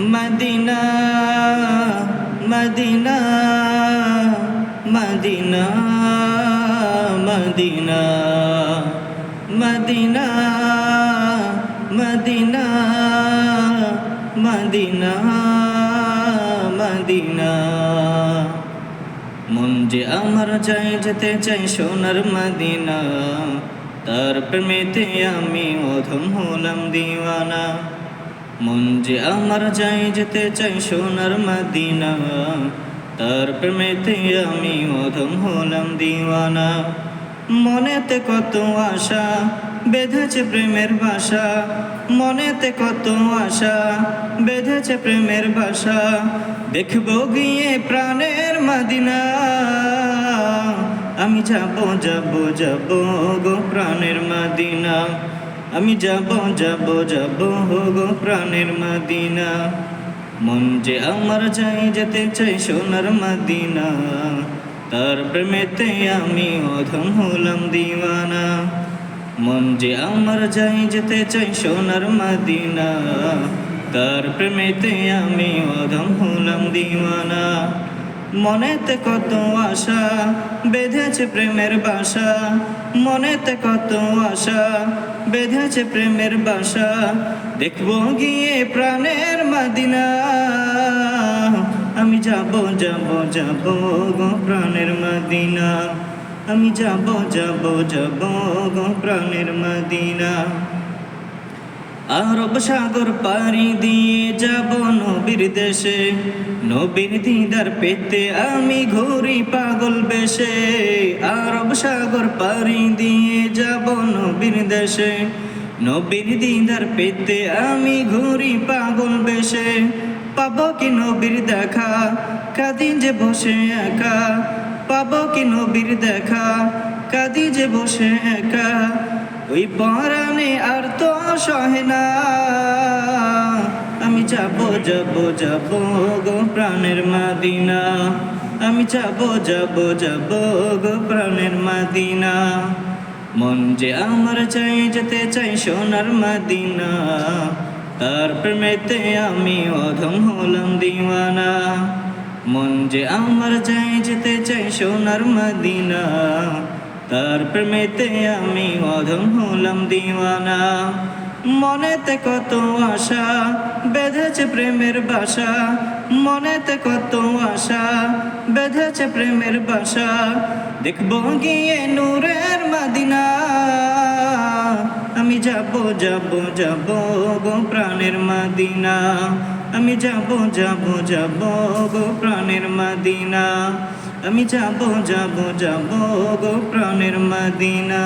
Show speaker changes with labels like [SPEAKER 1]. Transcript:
[SPEAKER 1] Medina Medina Medina Medina Medina Medina Medina Medina. মন যে আমার চাই, যেতে চাই সোনার মদিনা, তার প্রেমেতে আমি অধম হলাম দিওয়ানা। মন যে আমার চাই যেতে চাই সোনার মদিনা। তার প্রেমেতে আমি অধম হলাম দিওয়ানা। মনেতে কত আশা, বেঁধেছে প্রেমের ভাষা। মনেতে কত আশা, বেঁধেছে প্রেমের ভাষা। দেখব গিয়ে প্রাণের মদিনা। আমি যাব যাব যাব গো প্রাণের মদিনা। আমি যাব যাব যাব গো প্রাণের মদিনা। মন যে আমার চাই, যেতে চাই সোনার মদিনা। তার প্রেমেতে আমি অধম হলাম দিওয়ানা। মন যে আমার যাই যেতে চাই সোনার মদিনা। তার প্রেমেতে আমি অধম হলাম দিওয়ানা। মনেতে কত আশা, বেঁধেছে প্রেমের বাসা। মনেতে কত আশা, বেঁধেছে প্রেমের বাসা। দেখব গিয়ে প্রাণের মাদিনা। আমি যাব যাব যাব গো প্রাণের মদিনা। আমি যাব যাব যাব গো প্রাণের মদিনা। আরব সাগর পাড়ি দিয়ে যাব নবীর দেশে। নবীর দিদার পেতে আমি ঘুরি পাগল বেশে। আরব সাগর পাড়ি দিয়ে যাব নবীর দেশে। নবীর দিদার পেতে আমি ঘুরি পাগল বেশে। পাবো কি নবীর দেখা? কাদিন যে বসে একা। পাবো কি নবীর দেখা? কাদি যে বসে একা। ওই পরাণে আর তো সহে না। আমি যাব যাব যাব গো প্রাণের মাদিনা। আমি যাব যাব যাব গো প্রাণের মাদিনা। মন যে আমার চাই, যেতে চাই সোনার মাদিনা। তার প্রেমেতে আমি অধম হলাম দিওয়ানা। মন যে আমার চাই, যেতে চাই সোনার মদিনা। তার প্রেমেতে আমি অধম হলাম দিওয়ানা। মনেতে কত আশা, বেঁধেছে প্রেমের বাসা। মনেতে কত আশা, বেঁধেছে প্রেমের বাসা। দেখব গিয়ে নূরের মাদিনা। আমি যাব যাব যাব গো প্রাণের মদিনা। আমি যাব যাব যাব গো প্রাণের মদিনা। আমি যাব যাব যাব গো প্রাণের মদিনা।